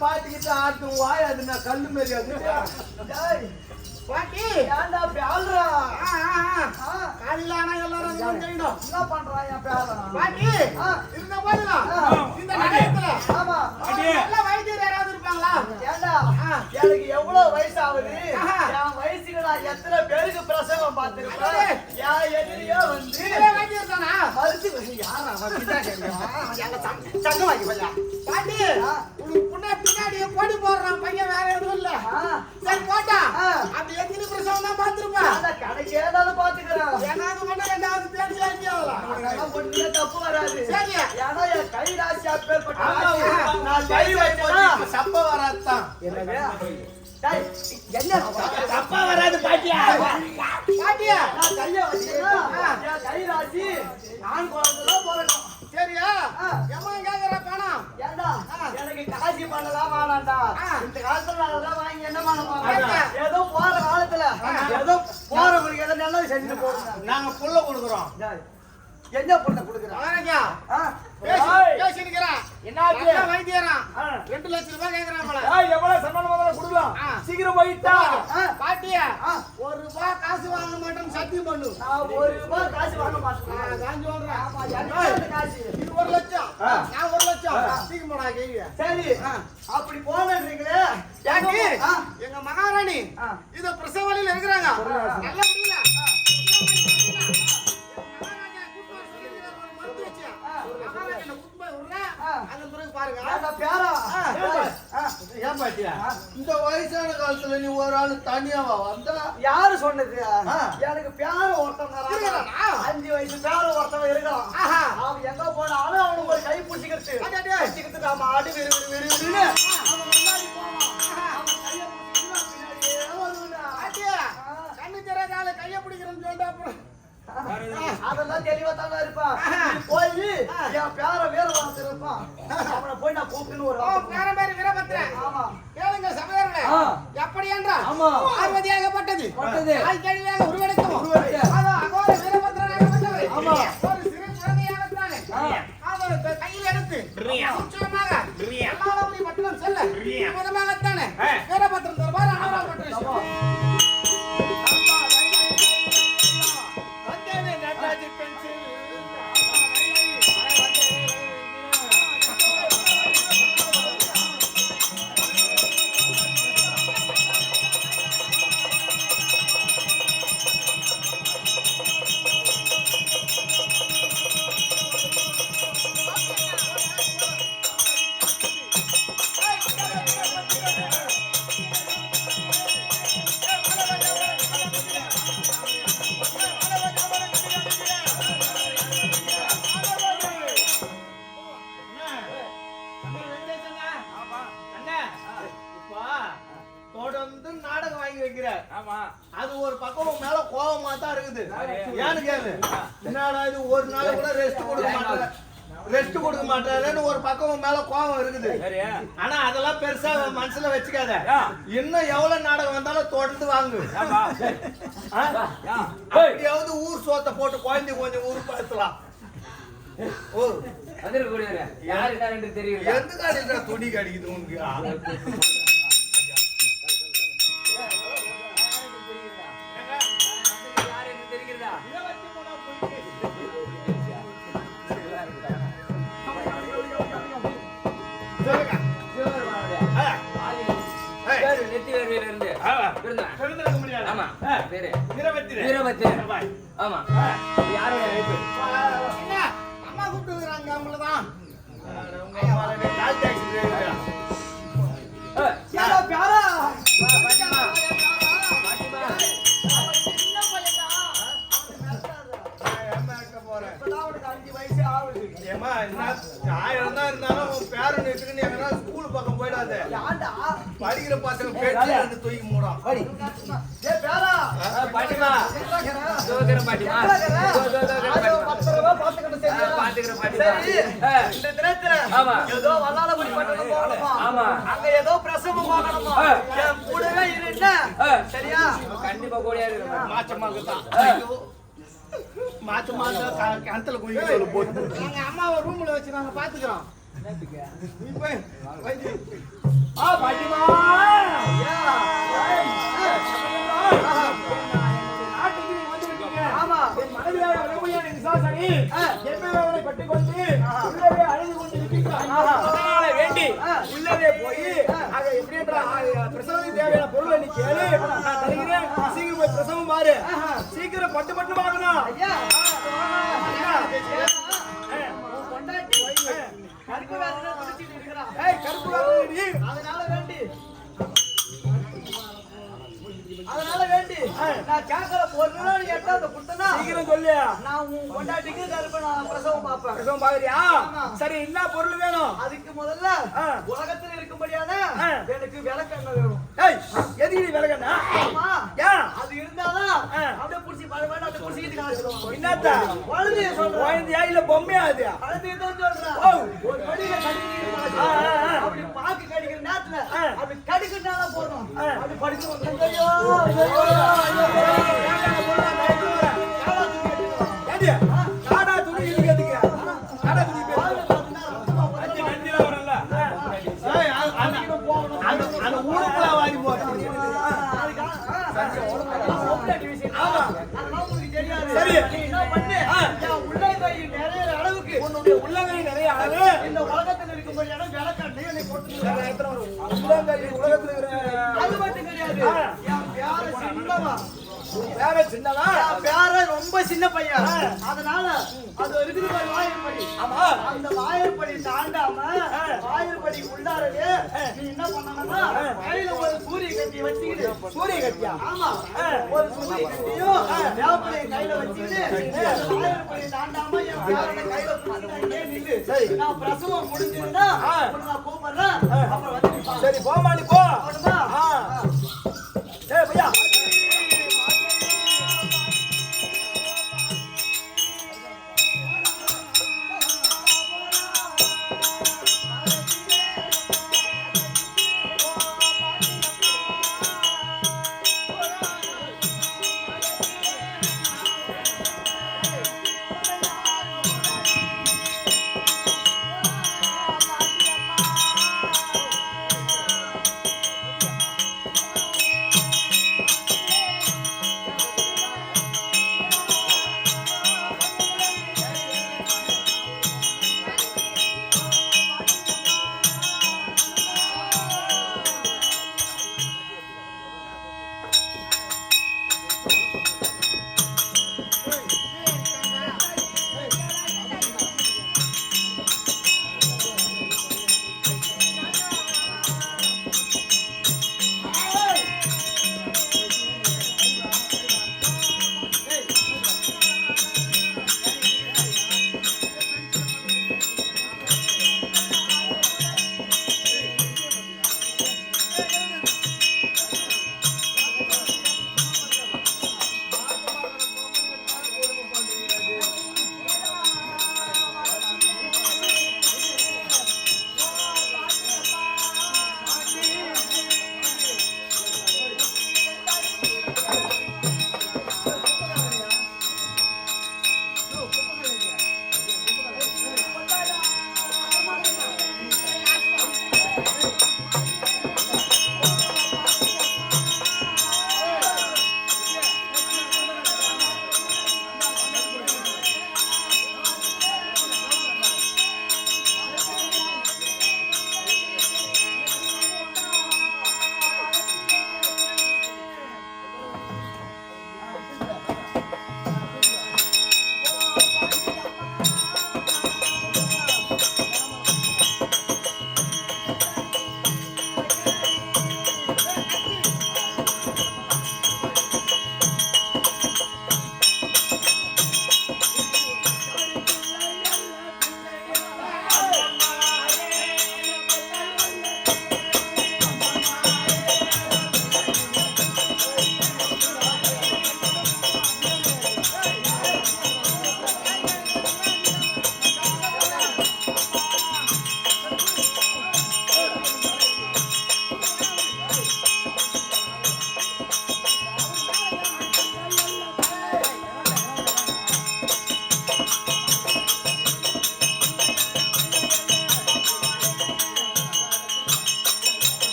பாத்துக்கிட்டு ஆட்டும் வாய் அது நான் கல்லு மாரி அது டேய், பாட்டி ஏன்டா அப்படி ஆள்றா? ஆ, ஆ, ஆ. ஆ, காலையில ஆனா எல்லாரும் தெரியும் என்ன பண்றான் என் பேரன்? பாட்டி. இருந்த. இந்த நகரத்துல ஆமா. நல்ல வைத்தியர் யாராவது இருப்பாங்களா ஏன்டா, ஆ. எனக்கு எவ்வளவு வயசு ஆகுது. என் வயசுக்கு நான் எத்தனை பேருக்கு பிரசவம் பார்த்திருப்பேன் எதிரியா வந்து நீங்களே வைத்தியர் தானா மறுத்து யாரா அவன் கிட்ட கேட்கிறான்? எங்க சங்க- சங்கம் வாங்கி போயா? பாட்டி ஆ. உனக்கு பின்னாடி பின்னாடி போடி போடுறான் பையன் வேற எதுவும் இல்ல. சரி போட்டா. அந்த எத்தனை பிரசவம் தான் பார்த்திருப்பேன் நான் கடைக்கு ஏதாவது பாத்துக்கிறேன் ஏதாவது மட்டும் ரெண்டாவது பேச்சு ஒண்ணுமே தப்பு வராது சரி. ஏன்னா என் கை ராசி அப்பேற்பட்ட. நான் கை சப்ப? டேய், என்ன சப்ப வராது பாட்டியா? பாட்டியா? நான் கைய வச்சேன்னா, என் கை ராசி நான் குழந்தைதான் பிறக்கும். சரியா? ஆ. எம்மா கேக்குற பணம் ஏன்டா, எனக்கு காசி பண்ணலாம் வேணாம்டா. ஆ. இந்த காலத்துல நான் அதெல்லாம் வாங்கி என்ன பண்ண. ஏதோ போற காலத்துல. ஏதோ போறவங்களுக்கு ஏதோ நல்லது செஞ்சு போடுங்க நாங்க புள்ள கொடுக்குறோம். டேய், என்ன பண்ண கொடுக்குறேன் வைத்தியரா. ரெண்டு லட்சம் ரூபாய் கேக்குறான் எவ்வளவு சம்பளம் முதல்ல கொடுக்கலாம். சீக்கிரம் போயிட்டா. பாட்டியா. ஒரு ரூபாய் காசு வாங்க மாட்டேன்னு சத்தியம் பண்ணு. ஒரு ரூபாய் காசு வாங்க ஆ, மாட்டேன் நான் சொல்றேன். காசு. இது ஒரு லட்சம். நான் ஒரு லட்சம். சீக்கிரம் போடா கேள்வி சரி. அப்படி போனீங்களே. எங்க மகாராணி. இது பிரசவ வழியில இருக்கிறாங்க. நல்ல இந்த வயசான காலத்துல நீ ஒரு ஆளு தனியாவா வந்தா? யாரு சொன்னது. எனக்கு பேர இருக்கிறானா? அஞ்சு வயசு பேர ஒருத்தன் இருக்கான் ஆஹா. அவன் எங்க போனாலும் அவனுக்கு ஒரு கை பிடிச்சிக்கிறது நாம ஆடி விரு விரு விரு அதெல்லாம் தெளிவா தானே இருப்பான் போய் என் பேர வீர வளர்த்து இருப்பான் அவனை போய் நான் கூப்பிட்டுன்னு ஒரு பேர பேரு வீரபத்ரன். ஆமா கேளுங்க சகோதரர்களே. ஆ. எப்படி என்றால் ஆமா. பார்வதியாகப்பட்டது. பட்டது. தாய்க்கழிவாக உருவெடுக்கவும். உருவெடுக்க. அதோ அகோர வீரபத்ரனாகப்பட்டவர். ஆமா. ஒரு சிறு குழந்தையாகத்தானே. ஆ. அவர் கையில் எடுத்து உற்சாகமாக எல்லாவற்றை பட்டணம் செல்ல விதமாகத்தானே வீரபத்ரன் நாடகம் வாங்கி வைக்கிற ஆமா. அது ஒரு பக்கம் மேல கோவமா தான் இருக்குது. ஏன்னு கேளு. என்னடா இது ஒரு நாள் கூட ரெஸ்ட் கொடுக்க மாட்டேன் ரெஸ்ட் கொடுக்க மாட்டேன்னு ஒரு பக்கம் மேல கோவம் இருக்குது. சரி. ஆனா அதெல்லாம் பெருசா மனசுல வச்சுக்காத. இன்னும் எவ்வளவு நாடகம் வந்தாலும் தொடர்ந்து வாங்கு. ஆமா ஆ? யா. அப்படியாவது ஊர் சோத்தை போட்டு குழந்தை கொஞ்சம் ஊர் படுத்தலாம் துணி கடிக்குது உனக்கு? உன் பேரன் இருக்குன்னு எங்கன்னா ஸ்கூல் பக்கம் போயிடாத. ஏன்டா படிக்கிற பசங்க பேச்சு தூக்கி மூடும். பாட்டிமா? பாத்துக்கிறேன் இந்த தினத்துல. ஏதோ பட்டணம் போகணுமா. அங்க ஏதோ பிரசவம். என் கூடவே இருந்த ஆ. சரியா? கண்டிப்பா கூடியா இருக்கிறேன் மாச்சமாக்கு தான். மாச்சமாக்கு க- கிணத்துல போட்டு. எங்க அம்மாவை ரூம்ல வச்சு நாங்க பாத்துக்கிறோம். ஆ பாட்டிமா. எம்மையோரை கட்டிக்கொண்டு உள்ளவே அழுது கொண்டு இருக்கின்றார் அதனால வேண்டி உள்ளவே போய் அங்க எப்படி பிரசவத்துக்கு தேவையான பொருளை நீ கேளு நான் தருகிறேன். சீக்கிரம் போய் பிரசவம் பாரு. சீக்கிரம் பட்டு பட்டு பொண்டாட்டி கருப்பு அதனால வேண்டி. அதனால வேண்டி. நான் போறேன்னா நீ எட்டாவது சீக்கிரம் சொல்லு. நான் உன் கருப்பு நான் பிரசவம் பார்ப்பேன். பிரசவம் பாக்குறியா ஆமா. சரி என்ன பொருள் வேணும்? அதுக்கு முதல்ல. உலகத்தில் இருக்கும்படியான. எனக்கு விளக்கெண்ணெய் வேணும். ஏய் எதுக்கு நீ விலகண்ணா ஆமா. அது இருந்தாதான். அப்படியே புடிச்சு பழ வேண்டாம் அப்படியே புடிச்சிட்டு காசு என்னத்தா? குழந்தைய சொல்றேன். குழந்தையா இல்ல பொம்மையா அது? குழந்தைய தான் சொல்றேன். ஒரு படியில. அப்படி பாக்கு கடிக்கிற நேரத்துல. அப்படி கடிக்கிறனால போதும். அப்படி படிச்சு வந்து ஐயோ ஐயோ அளவு இந்த உலகத்தில் இருக்கும்படியான விளக்கெண்ணெய் என்னை போட்டு உலகத்தில் எத்தனை இருக்கிற அது மட்டும் கிடையாது ஆ. என் பேர சின்னவா பேர ரொம்ப சின்ன பையன். அதனால அது இருக்குது பாரு வாயிற்படி. ஆமா. அந்த வாயிற்படி தாண்டாம வாயிற்படி உள்ளாரவே நீ என்ன பண்ணணும்னா கையில ஒரு சூரிய கட்டி வச்சுக்கிட்டு. சூரிய கட்டியா ஆமா. ஒரு சூரிய கட்டியும் வேப்பிலையை கையில வச்சுக்கிட்டு அந்த வாயிற்படி தாண்டாம என் பேரனை கையில பிடிச்சிட்டே நில்லு. நான் பிரசவம் முடிஞ்சிருந்தா நான் கூப்பிடுறேன். அப்புறம் வந்து. சரி போமா நீ போ போதுமா?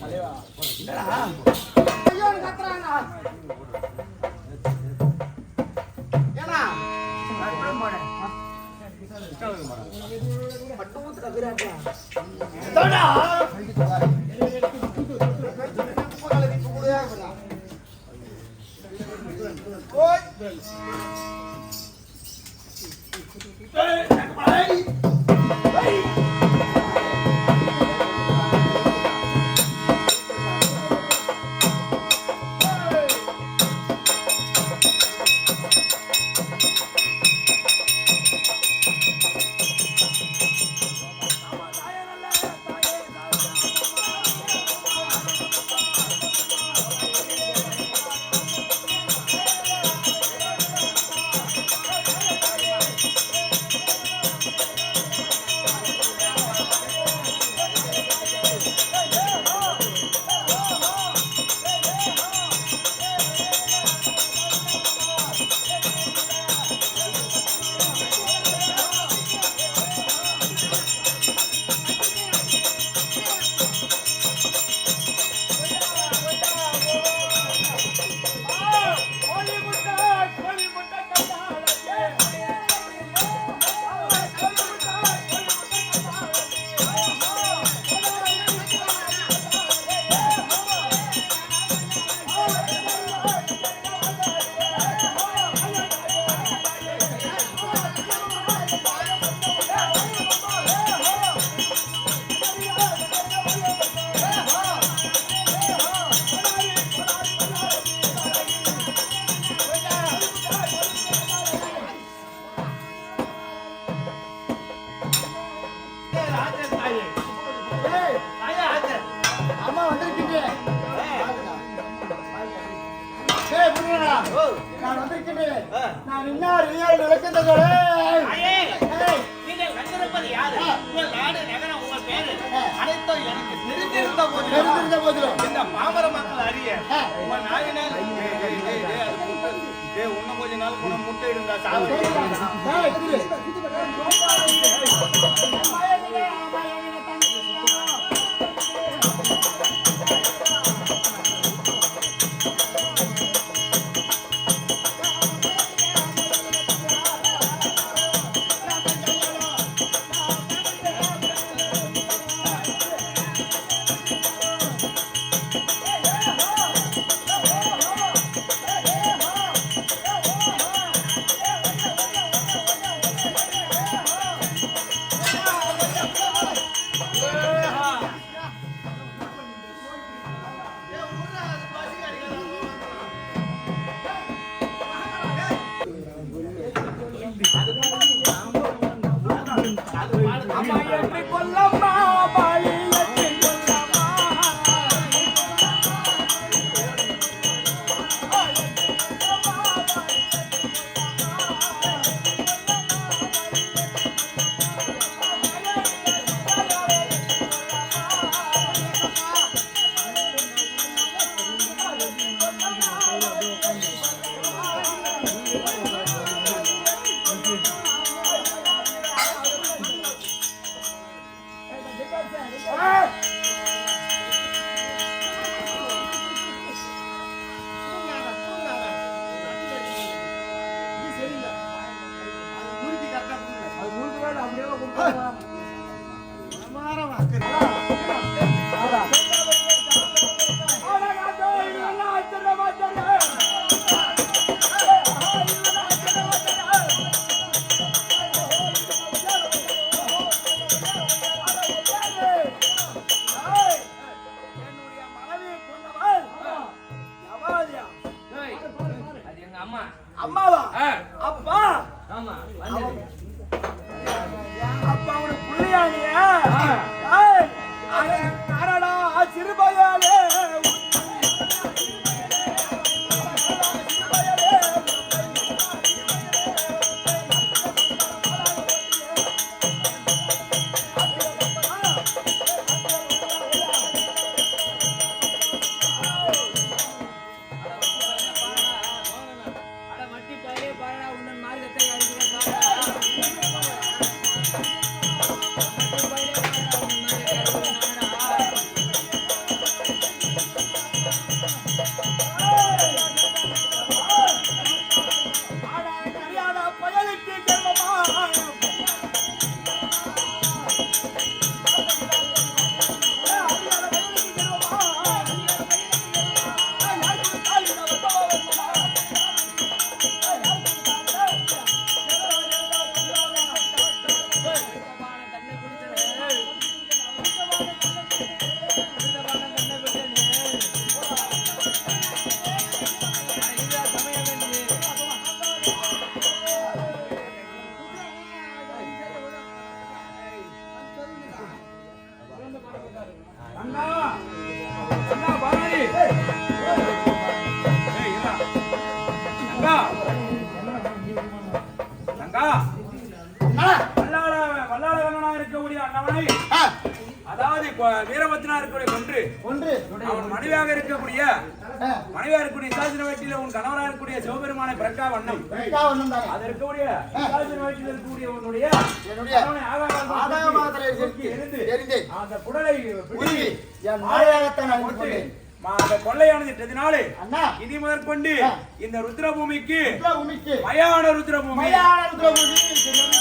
தலைவா அம்மா I'm not என்னுடைய ஆமா வந்தது வீரபத்ரனா இருக்கக்கூடிய கொன்று ஒன்று. அவன் மனைவியாக இருக்கக்கூடிய மனைவியாக இருக்கக்கூடிய இசாசின வயிற்றில உன் கணவராக இருக்கக்கூடிய சிவபெருமானை பிரக்கா வண்ணம். அது இருக்கக்கூடிய இசாசின வயிற்றில் இருக்கக்கூடிய உன்னுடைய என்னுடைய அந்த குடலை என் மாலையாகத்தான் போட்டு கொண்டேன். அந்த கொள்ளையானது இட்டதினாலே அண்ணா. இனி முதற்கொண்டு. இந்த ருத்ரபூமிக்கு ருத்ரபூமிக்கு. மயான ருத்ரபூமி. மயான ருத்ரபூமி.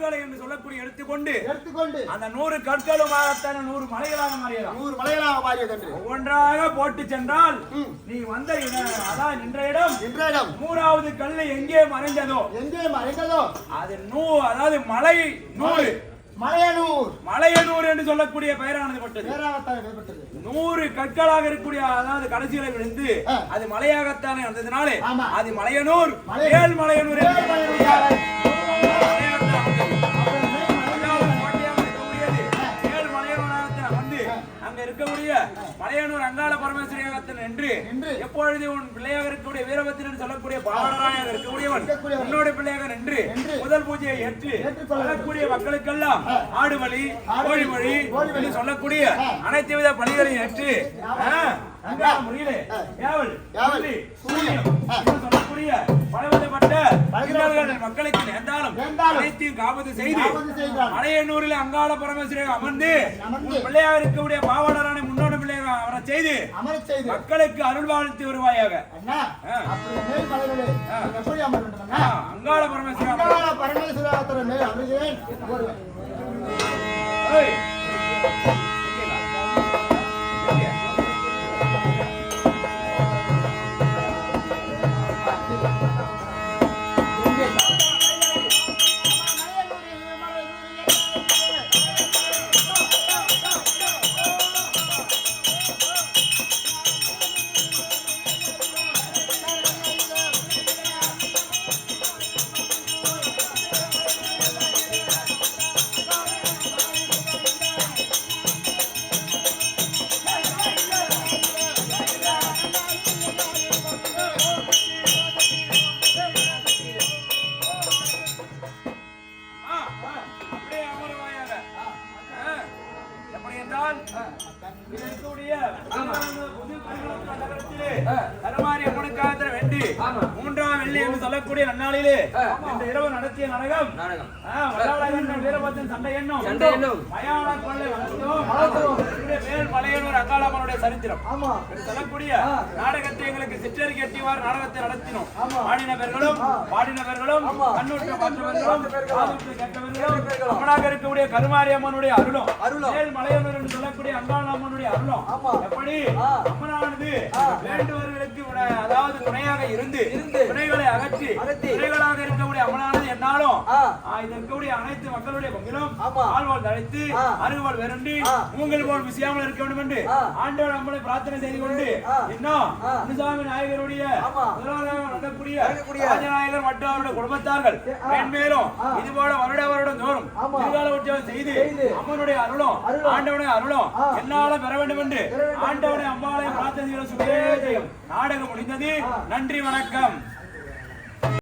நூறு கல்களை என்று சொல்லக்கூடிய எடுத்துக்கொண்டு எடுத்துக்கொண்டு அந்த நூறு கற்களுமாகத்தான நூறு மலைகளாக மாறியலாம் நூறு மலைகளாக மாறியதென்று. ஒவ்வொன்றாக போட்டு சென்றால். நீ வந்த இட- அதான் நின்ற இடம். இன்றையிடம் நூறாவது கல்லு எங்கே மறைந்ததோ? எங்கே மறைந்ததோ? அது நூ அதாவது மலை நூறு. மலையனூர். மலையனூர் என்று சொல்லக்கூடிய பெயரானது பட்டது. நூறு கற்களாக இருக்கக்கூடிய அதாவது கடைசியில விழுந்து. அது மலையாகத்தானே வந்ததுனாலே. அது மலையனூர். மலை- மேல் மலையனூர் இருக்கக்கூடிய மலையனூர் அங்காள பரமேஸ்வரியாகத்தான் என்று நின்று எப்பொழுது உன் பிள்ளையாக இருக்கக்கூடிய வீரபத்திரன் சொல்லக்கூடிய பாவனராக இருக்கக்கூடியவன். உன்னோட பிள்ளையாக நின்று முதல் பூஜையை ஏற்று வரக்கூடிய மக்களுக்கெல்லாம் ஆடு ஆடு கோழி. என்று சொல்லக்கூடிய. அனைத்து வித பலிகளையும் ஏற்று முறையிலே ஏவல், இன்னல்கள் மக்களுக்கு நேர்ந்தாலும் அனைத்தையும் காப்பது செய்து மலையனூரில் அங்காள பரமேஸ்வரர் அமர்ந்து பிள்ளையாக இருக்கக்கூடிய பாவாளரான முன்னோட பிள்ளையாக அவரை செய்து மக்களுக்கு அருள் வாழ்த்து வருவாயாக. அண்ணா ஆ. அப்படி நடத்திய நாடகம். ஆ, வல்லாளன் வீரபத்தின் சண்டை எண்ணும். சண்டை எண்ணும். மயான கொள்ளை வளர்த்தோம் மேல் மலையனூர் அங்காளம்மனுடைய சரித்திரம் சொல்லக்கூடிய நாடகத்தை எங்களுக்கு சிற்றறிக்கை எட்டிவாறு நாடகத்தை நடத்தினோம் பாடினவர்களும் பாடினவர்களும் கண்ணுற்ற மற்றவர்களும் அம்மனாக இருக்கக்கூடிய கருமாரி அம்மனுடைய அருளும் அருளும். மேல் மலையனூர் என்று சொல்லக்கூடிய அங்காள அம்மனுடைய அருளும். எப்படி. அம்மனானது வேண்டுவர்களுக்கு அதாவது துணையாக இருந்து. துணைகளை அகற்றி. துணைகளாக இருக்கக்கூடிய அம்மனானது என்னாலும் இது இருக்கக்கூடிய அனைத்து மக்களுடைய பங்கிலும். ஆழ்வாள் தழைத்து ஆ. அருகுவாள் வெருண்டி. மூங்கல் போல் விசியாமல் இருக்க வேண்டும் என்று. ஆண்டவர் நம்மளை பிரார்த்தனை செய்து கொண்டு. இன்னும் ஆ. முனுசாமி நாயகருடைய நடக்கக்கூடிய ராஜநாயகர் மற்றும் அவருடைய குடும்பத்தார்கள். மேன்மேலும். இது போல வருட வருடம் தோறும். திருகால உற்சவம் செய்து. அம்மனுடைய அருளும். ஆண்டவனுடைய அருளும். என்னாலும் பெற வேண்டும் என்று. ஆண்டவனை அம்பாளையும் பிரார்த்தனை ஜெயம் நாடகம் முடிந்தது. நன்றி வணக்கம்